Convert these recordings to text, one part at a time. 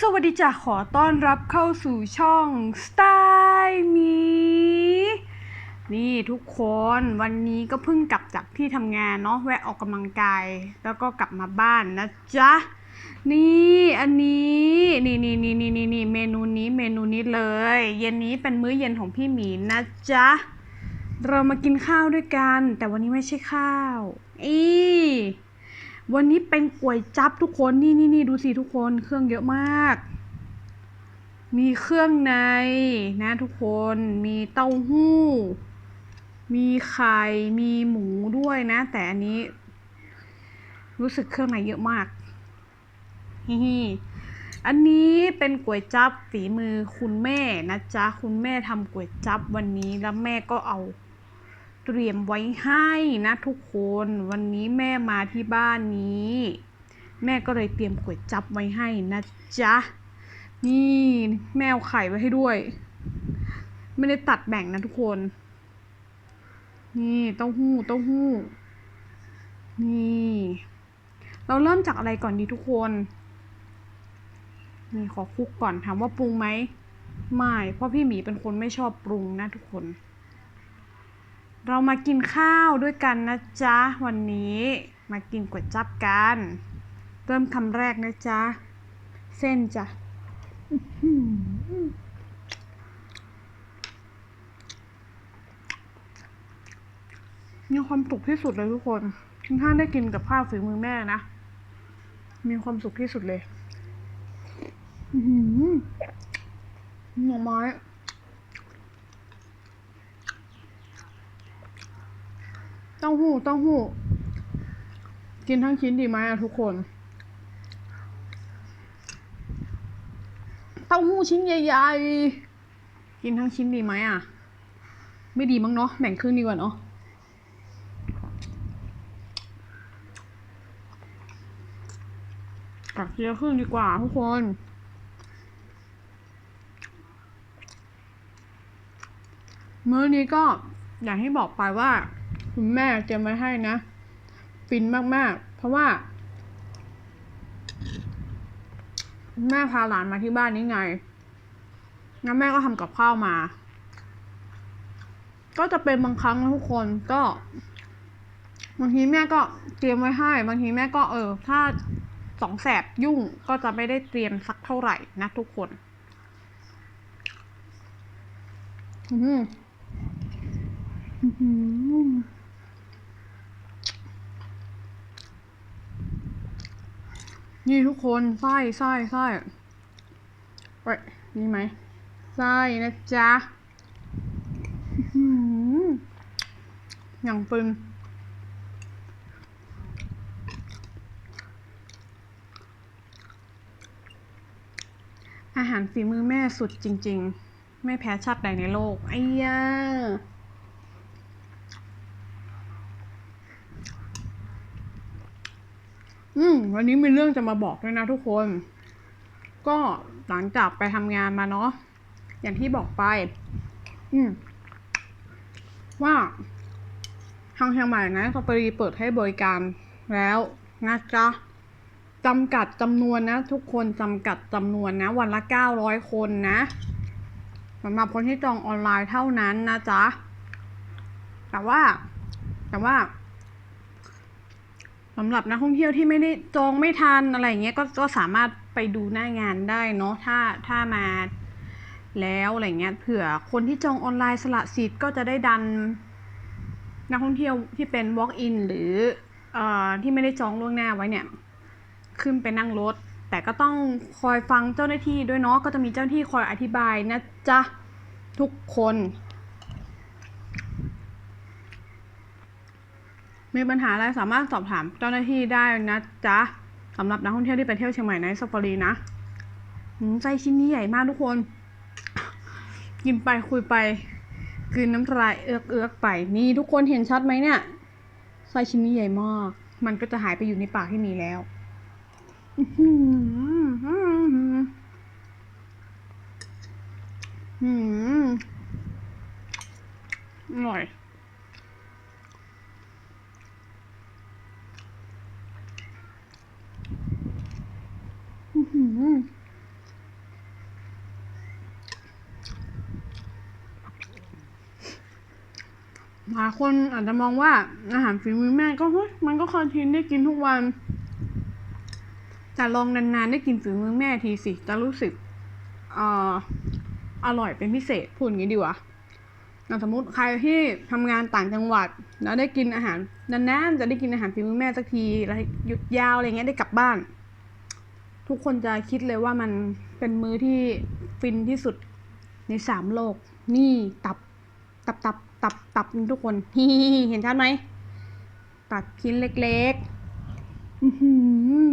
สวัสดีจ้ะขอต้อนรับเข้าสู่ช่องสไตล์มีนี่ทุกคนวันนี้ก็เพิ่งกลับจากที่ทำงานเนาะแวะออกกำลังกาย แล้วก็กลับมาบ้านนะจ๊ะ นี่อันนี้นี่นี่นี่นี่นี่นี่เมนูนี้เมนูนี้เลย เย็นนี้เป็นมื้อเย็นของพี่หมีนะจ๊ะ เรามากินข้าวด้วยกัน แต่วันนี้ไม่ใช่ข้าว อี วันนี้เป็นก๋วยจับทุกคนนี่นี่นี่ดูสิทุกคนเครื่องเยอะมาก มีเครื่องในนะทุกคนมีเต้าหู้ มีไข่มีหมูด้วยนะ แต่อันนี้ รู้สึกเครื่องในเยอะมากฮิฮิอันนี้เป็นก๋วยจับฝีมือคุณแม่นะจ๊ะคุณแม่ทำก๋วยจับวันนี้แล้วแม่ก็เอา เตรียมไว้ให้นะทุกคนวันนี้แม่มาที่บ้านนี้ แม่ก็เลยเตรียมก๋วยจับไว้ให้นะจ๊ะนี่แม่เอาไข่ไว้ให้ด้วย ไม่ได้ตัดแบ่งนะทุกคน นี่เต้าหู้เต้าหู้ นี่ เราเริ่มจากอะไรก่อนดีทุกคนนี่ขอคลุกก่อนถามว่าปรุงไหมไม่เพราะพี่หมีเป็นคนไม่ชอบปรุงนะทุกคน เรามากินข้าวด้วยกันนะจ๊ะ วันนี้มากินก๋วยจั๊บกัน เริ่มคำแรกนะจ๊ะ เส้นจ้ะมีความสุขที่สุดเลยทุกคนถ้าได้กินกับข้าวฝีมือแม่นะ มีความสุขที่สุดเลยหน่อไม้ ต้าหู้เต้าหู้ กินทั้งชิ้นดีไหมอะทุกคน เต้าหู้ชิ้นใหญ่ๆ กินทั้งชิ้นดีไหมอะไม่ดีมั้งเนาะแบ่งครึ่งดีกว่าเนาะกักเจียวครึ่งดีกว่าทุกคน มื้อนี้ก็อย่างที่บอกไปว่า คุณแม่เตรียมไว้ให้นะฟินมากๆ เพราะว่าแม่พาหลานมาที่บ้านนี้ไง งั้นแม่ก็ทำกับข้าวมา ก็จะเป็นบางครั้งนะทุกคนก็ บางทีแม่ก็เตรียมไว้ให้ บางทีแม่ก็เออ ถ้าสองแสบยุ่งก็จะไม่ได้เตรียมสักเท่าไหร่นะทุกคน อืมอื้อหือ นี่ทุกคนไส้ไส้ไส้เว้ยนี่ไหมไส้นะจ๊ะอื้อหืออย่างปึงอาหารฝีมือแม่สุดจริง ๆ ไม่แพ้ชาติใดในโลกไอ้ยา อืมวันนี้มีเรื่องจะมาบอกด้วยนะทุกคน ก็หลังจากไปทำงานมาเนาะอย่างที่บอกไป อืม ว่าทางเชียงใหม่นะสตรีเปิดให้บริการแล้วนะจ๊ะจำกัดจำนวนนะ ทุกคนจำกัดจำนวนนะ วันละเก้าร้อยคนนะสำหรับคนที่จองออนไลน์เท่านั้นนะจ๊ะแต่ว่า แต่ว่า สำหรับนักท่องเที่ยวที่ไม่ได้จองไม่ทันอะไรเงี้ยก็ก็สามารถไปดูหน้างานได้เนาะถ้าถ้ามาแล้วอะไรเงี้ยเผื่อคนที่จองออนไลน์สละสิทธิ์ก็จะได้ดัน นักท่องเที่ยวที่เป็น walk in หรือเอ่อที่ไม่ได้จองล่วงหน้าไว้เนี่ย ขึ้นไปนั่งรถ แต่ก็ต้องคอยฟังเจ้าหน้าที่ด้วยเนาะก็จะมีเจ้าหน้าที่คอยอธิบายนะจ๊ะทุกคน มีปัญหาอะไรสามารถสอบถามเจ้าหน้าที่ได้นะจ๊ะสำหรับนักท่องเที่ยวที่ไปเที่ยวเชียงใหม่ในซาฟารีนะไส้ชิ้นนี้ใหญ่มากทุกคน กินไปคุยไปกลืนน้ำลายเอือกเอือกไปนี่ทุกคนเห็นชัดไหมเนี่ยไส้ชิ้นนี้ใหญ่มาก มันก็จะหายไปอยู่ในปากที่มีแล้วอื้อหืออื้อหืออื้อหืออร่อย หลายคนอาจจะมองว่าอาหารฝีมือแม่ก็มันก็คอนทินได้กินทุกวัน แต่ลองนานๆได้กินฝีมือแม่ทีสิ จะรู้สึกออร่อยเป็นพิเศษพูดางนี้ดีวะสมมติใครที่ทำงานต่างจังหวัด แล้วได้กินอาหารนานๆจะได้กินอาหารฝีมือแม่สักทีแล้วหยุดยาวอะไรเงี้ยได้กลับบ้าน ทุกคนจะคิดเลยว่ามันเป็นมื้อที่ฟินที่สุดในสามโลก นี่ตับ ตับตับตับตับทุกคนฮิฮิฮิเห็นชัดไหมตัดชิ้นเล็กๆอือหือ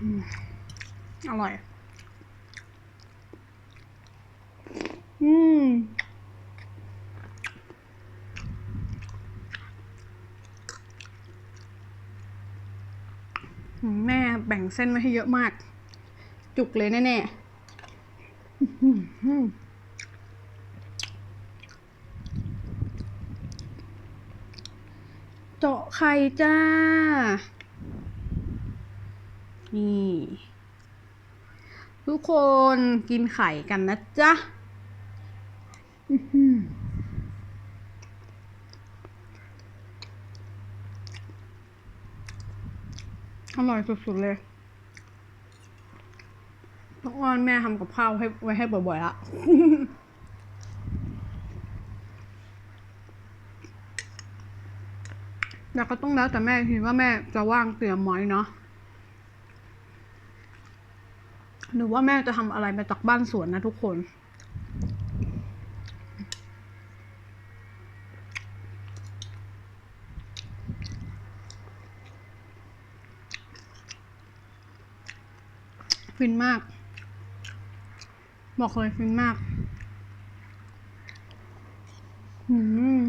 อืมอร่อย อืม แม่แบ่งเส้นไว้ให้เยอะมาก จุกเลยแน่ๆเจาะไข่จ้า นี่ ทุกคนกินไข่กันนะจ๊ะ อื้อหือ อร่อยสุดๆเลยต้องอ้อนแม่ทำกับข้าวให้ไว้ให้บ่อยๆละแต่ก็ต้องแล้วแต่แม่ทีว่าแม่จะว่างเตรียมไหมเนาะหรือว่าแม่จะทำอะไรมาจากบ้านสวนนะทุกคน ฟินมาก บอกเลยฟินมาก อืม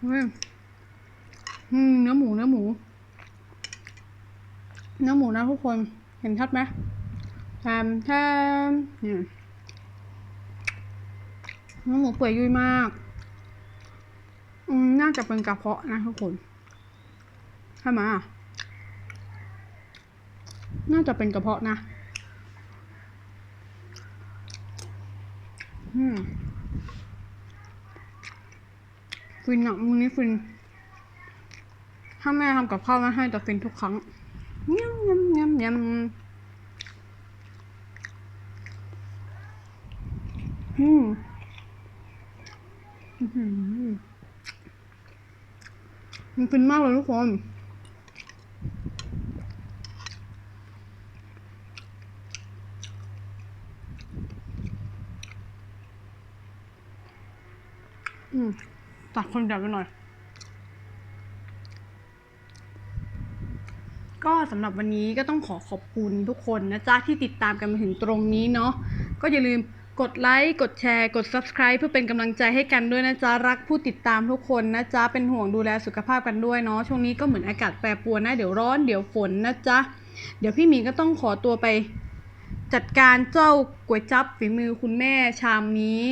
เฮ้ยอืมเนื้อหมูเนื้อหมู เนื้อหมูนะทุกคน เห็นชัดไหมแทมแทมเนี่ยเนื้อหมูเปื่อยยุ่ยมากอืมน่าจะเป็นกระเพาะนะทุกคนใช่ไหมอะ น่าจะเป็นกระเพาะนะ อืมฟินอะมือนี้ฟิน ถ้าแม่ทำกับข้าวมาให้จะฟินทุกครั้งยำยำยำยำอืมอื้อหือมันฟินมากเลยทุกคน อืม ตัดคนเดียวไปหน่อย ก็สำหรับวันนี้ก็ต้องขอขอบคุณทุกคนนะจ๊ะที่ติดตามกันมาถึงตรงนี้เนาะก็อย่าลืมกดไลค์กดแชร์ กด subscribe เพื่อเป็นกำลังใจให้กันด้วยนะจ๊ะ รักผู้ติดตามทุกคนนะจ๊ะ เป็นห่วงดูแลสุขภาพกันด้วยเนาะช่วงนี้ก็เหมือนอากาศแปรปรวนนะ เดี๋ยวร้อนเดี๋ยวฝนนะจ๊ะ เดี๋ยวพี่หมีก็ต้องขอตัวไปจัดการเจ้าก๋วยจั๊บฝีมือคุณแม่ชามนี้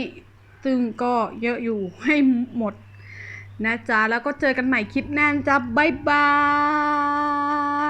ซึ่งก็เยอะอยู่ให้หมด นะจ๊ะ แล้วก็เจอกันใหม่คลิปหน้าจ้ะบ๊ายบาย